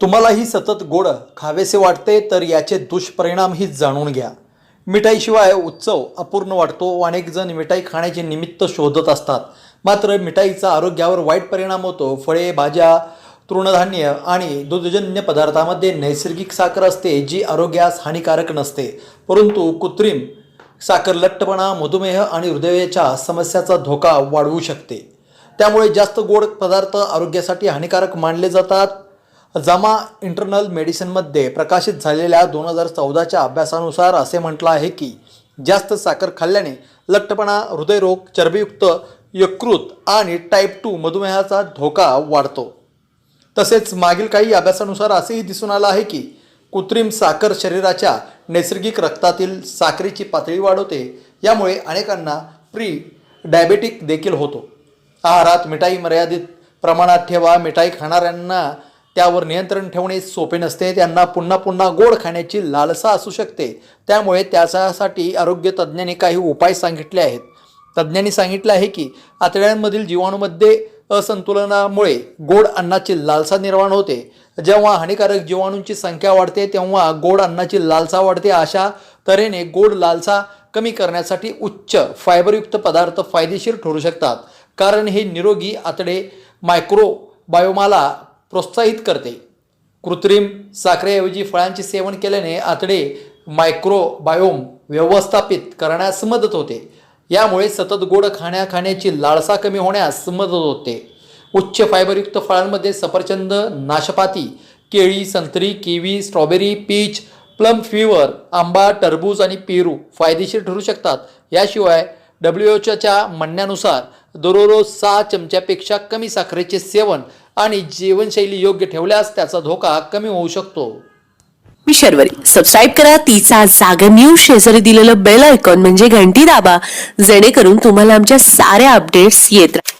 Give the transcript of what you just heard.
तुम्हालाही सतत गोड खावेसे वाटते तर याचे दुष्परिणामही जाणून घ्या. मिठाईशिवाय उत्सव अपूर्ण वाटतो व अनेक जण मिठाई खाण्याचे निमित्त शोधत असतात. मात्र मिठाईचा आरोग्यावर वाईट परिणाम होतो. फळे भाज्या तृणधान्य आणि दुधजन्य पदार्थामध्ये नैसर्गिक साखर असते जी आरोग्यास हानिकारक नसते. परंतु कृत्रिम साखर लठ्ठपणा मधुमेह आणि हृदयाच्या समस्याचा धोका वाढवू शकते. त्यामुळे जास्त गोड पदार्थ आरोग्यासाठी हानिकारक मानले जातात. जमा इंटरनल मेडिसिनमध्ये प्रकाशित झालेल्या दोन हजार चौदाच्या अभ्यासानुसार असे म्हटलं आहे की जास्त साखर खाल्ल्याने लठ्ठपणा हृदयरोग चरबीयुक्त यकृत आणि टाईप टू मधुमेहाचा धोका वाढतो. तसेच मागील काही अभ्यासानुसार असेही दिसून आलं आहे की कृत्रिम साखर शरीराच्या नैसर्गिक रक्तातील साखरेची पातळी वाढवते. यामुळे अनेकांना प्री डायबेटिक देखील होतो. आहारात मिठाई मर्यादित प्रमाणात ठेवा मिठाई खाणाऱ्यांना त्यावर नियंत्रण ठेवणे सोपे नसते. त्यांना पुन्हा पुन्हा गोड खाण्याची लालसा असू शकते. त्यामुळे त्याच्यासाठी आरोग्य तज्ज्ञांनी काही उपाय सांगितले आहेत. तज्ज्ञांनी सांगितले आहे की आतड्यांमधील जीवाणूमध्ये असंतुलनामुळे गोड अन्नाची लालसा निर्माण होते. जेव्हा हानिकारक जीवाणूंची संख्या वाढते तेव्हा गोड अन्नाची लालसा वाढते. अशा तऱ्हेने गोड लालसा कमी करण्यासाठी उच्च फायबरयुक्त पदार्थ फायदेशीर ठरू शकतात. कारण हे निरोगी आतडे मायक्रो बायोमाला प्रोत्साहित करते. कृत्रिम साखरेऐवजी फळांचे सेवन केल्याने आतडे मायक्रोबायोम व्यवस्थापित करण्यास मदत होते. यामुळे सतत गोड खाण्या खाण्याची लाळसा कमी होण्यास मदत होते. उच्च फायबरयुक्त फळांमध्ये सफरचंद नाशपाती केळी संत्री किवी स्ट्रॉबेरी पीच प्लम फिवर आंबा टरबूज आणि पेरू फायदेशीर ठरू शकतात. याशिवाय डब्ल्यू एचच्या म्हणण्यानुसार दररोज सहा चमच्यापेक्षा कमी साखरेचे सेवन आणि जीवनशैली योग्य ठेवल्यास त्याचा धोका कमी होऊ शकतो. मी शर्वरी. सबस्क्राईब करा. तिचा जागर न्यूज शेजारी दिलेलं बेल आयकॉन म्हणजे घंटी दाबा. जेणेकरून तुम्हाला आमच्या साऱ्या अपडेट्स येत राहतात